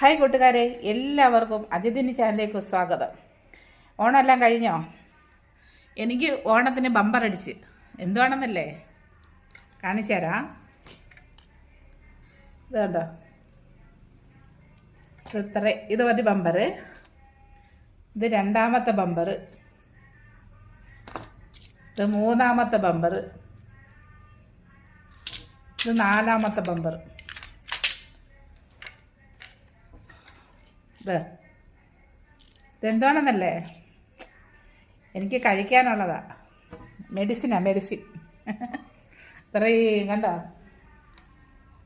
Hi കൂട്ടുകാരെ എല്ലാവർക്കും അതിഥിന് ചാനലിലേക്ക് സ്വാഗതം. ഓണമെല്ലാം കഴിഞ്ഞോ? എനിക്ക് ഓണത്തിന് ബമ്പർ അടിച്ച്. എന്തുവാണെന്നല്ലേ? കാണിച്ചു തരാം. ഇത് കണ്ടോ? ഇത് ഇത്ര ഇത് ഒരു ബമ്പർ. ഇത് രണ്ടാമത്തെ ബമ്പർ. ഇത് മൂന്നാമത്തെ ബമ്പർ. ഇത് നാലാമത്തെ ബമ്പർ. ഇത് ഇതെന്താണെന്നല്ലേ? എനിക്ക് കഴിക്കാനുള്ളതാ. മെഡിസിനാ മെഡിസിൻ. ഇത്രയും കണ്ടോ?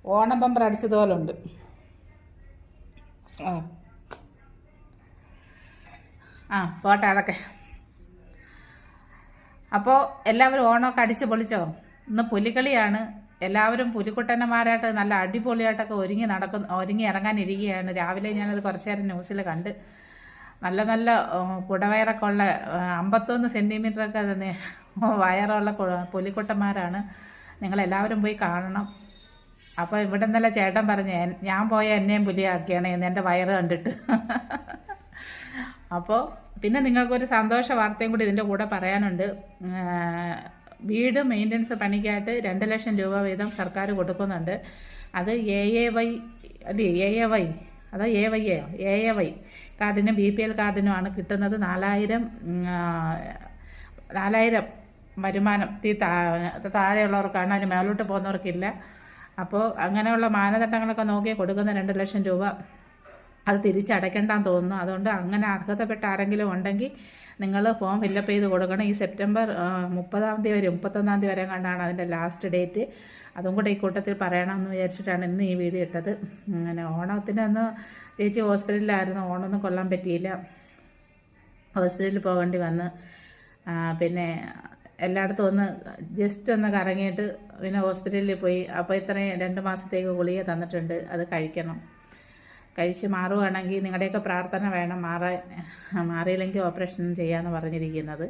ഓണം പമ്പർ അടിച്ചതുപോലെ ഉണ്ട് ആ. ആ പോട്ടെ അതൊക്കെ. അപ്പോൾ എല്ലാവരും ഓണമൊക്കെ അടിച്ച് പൊളിച്ചോ? ഇന്ന് പുലിക്കളിയാണ് എല്ലാവരും പുലിക്കുട്ടന്മാരായിട്ട് നല്ല അടിപൊളിയായിട്ടൊക്കെ ഒരുങ്ങി നടക്കുന്ന ഒരുങ്ങി ഇറങ്ങാനിരിക്കുകയാണ്. രാവിലെ ഞാനത് കുറച്ച് നേരം ന്യൂസിൽ കണ്ട് നല്ല നല്ല കുടവയറൊക്കെ ഉള്ള അമ്പത്തൊന്ന് സെന്റിമീറ്ററൊക്കെ തന്നെ വയറുള്ള പുലിക്കുട്ടന്മാരാണ്. നിങ്ങളെല്ലാവരും പോയി കാണണം. അപ്പോൾ ഇവിടെ നിന്നല്ല ചേട്ടൻ പറഞ്ഞു ഞാൻ പോയ എന്നെയും പുലിയാക്കിയാണ് എന്ന് എന്റെ വയറ് കണ്ടിട്ട്. അപ്പോൾ പിന്നെ നിങ്ങൾക്കൊരു സന്തോഷ വാർത്തയും കൂടി ഇതിന്റെ കൂടെ പറയാനുണ്ട്. വീട് മെയിന്റനൻസ് പണിക്കായിട്ട് രണ്ട് ലക്ഷം രൂപ വീതം സർക്കാർ കൊടുക്കുന്നുണ്ട്. അത് എ എ വൈ അല്ലേ എ എ വൈ അതോ എ വൈ എയോ എ എ വൈ കാർഡിനും ബി പി എൽ കാർഡിനുമാണ് കിട്ടുന്നത് നാലായിരം നാലായിരം വരുമാനം. താ- താഴെയുള്ളവർക്കാണ് അതിന് മേലോട്ട് പോകുന്നവർക്കില്ല. അപ്പോൾ അങ്ങനെയുള്ള മാനദണ്ഡങ്ങളൊക്കെ നോക്കി കൊടുക്കുന്ന രണ്ട് ലക്ഷം രൂപ അത് തിരിച്ചടയ്ക്കേണ്ടെന്ന് തോന്നുന്നു. അതുകൊണ്ട് അങ്ങനെ അർഹതപ്പെട്ട ആരെങ്കിലും ഉണ്ടെങ്കിൽ നിങ്ങൾ ഫോം ഫില്ലപ്പ് ചെയ്ത് കൊടുക്കണം. ഈ സെപ്റ്റംബർ മുപ്പതാം തീയതി വരെ മുപ്പത്തൊന്നാം തീയതി വരെ കണ്ടാണ് അതിന്റെ ലാസ്റ്റ് ഡേറ്റ് അതും കൂടെ ഈ കൂട്ടത്തിൽ പറയണമെന്ന് വിചാരിച്ചിട്ടാണ് ഇന്ന് ഈ വീഡിയോ ഇട്ടത്. അങ്ങനെ ഓണത്തിന് അന്ന് ചേച്ചി ഹോസ്പിറ്റലിലായിരുന്നു. ഓണമൊന്നും കൊള്ളാൻ പറ്റിയില്ല. ഹോസ്പിറ്റലിൽ പോകേണ്ടി വന്ന്. പിന്നെ എല്ലായിടത്തും ഒന്ന് ജസ്റ്റ് ഒന്ന് കറങ്ങിയിട്ട് പിന്നെ ഹോസ്പിറ്റലിൽ പോയി. അപ്പോൾ ഇത്രയും രണ്ട് മാസത്തേക്ക് ഗുളിക തന്നിട്ടുണ്ട്. അത് കഴിക്കണം. കഴിച്ച് മാറുകയാണെങ്കിൽ നിങ്ങളുടെയൊക്കെ പ്രാർത്ഥന വേണം. മാറാൻ മാറിയില്ലെങ്കിൽ ഓപ്പറേഷൻ ചെയ്യാമെന്ന് പറഞ്ഞിരിക്കുന്നത്.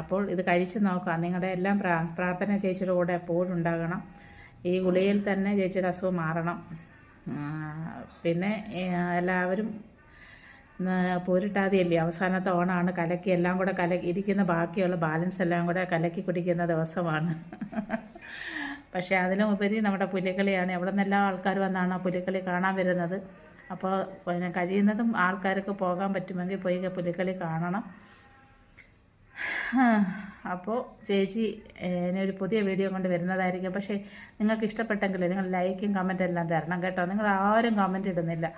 അപ്പോൾ ഇത് കഴിച്ച് നോക്കാം നിങ്ങളുടെ എല്ലാം പ്രാ പ്രാർത്ഥന ചേച്ചിയുടെ കൂടെ എപ്പോഴും ഉണ്ടാകണം. ഈ ഗുളികയിൽ തന്നെ ചേച്ചിയുടെ അസുഖം മാറണം. പിന്നെ എല്ലാവരും പോരിട്ടാതെയല്ലേ? അവസാനത്തെ ഓണമാണ് കലക്കി എല്ലാം കൂടെ കലക്കി ഇരിക്കുന്ന ബാക്കിയുള്ള ബാലൻസ് എല്ലാം കൂടെ കലക്കി കുടിക്കുന്ന ദിവസമാണ്. പക്ഷേ അതിലുപരി നമ്മുടെ പുലിക്കളിയാണ് എവിടെ നിന്നെല്ലാം ആൾക്കാർ വന്നാണ് പുലിക്കളി കാണാൻ വരുന്നത്? അപ്പോൾ പിന്നെ കഴിയുന്നതും ആൾക്കാർക്ക് പോകാൻ പറ്റുമെങ്കിൽ പോയി പുലിക്കളി കാണണം. അപ്പോൾ ചേച്ചി ഇനി ഒരു പുതിയ വീഡിയോ കൊണ്ട് വരുന്നതായിരിക്കും. പക്ഷേ നിങ്ങൾക്ക് ഇഷ്ടപ്പെട്ടെങ്കിൽ നിങ്ങൾ ലൈക്കും കമന്റും എല്ലാം തരണം കേട്ടോ. നിങ്ങൾ ആരും കമന്റ് ഇടുന്നില്ല.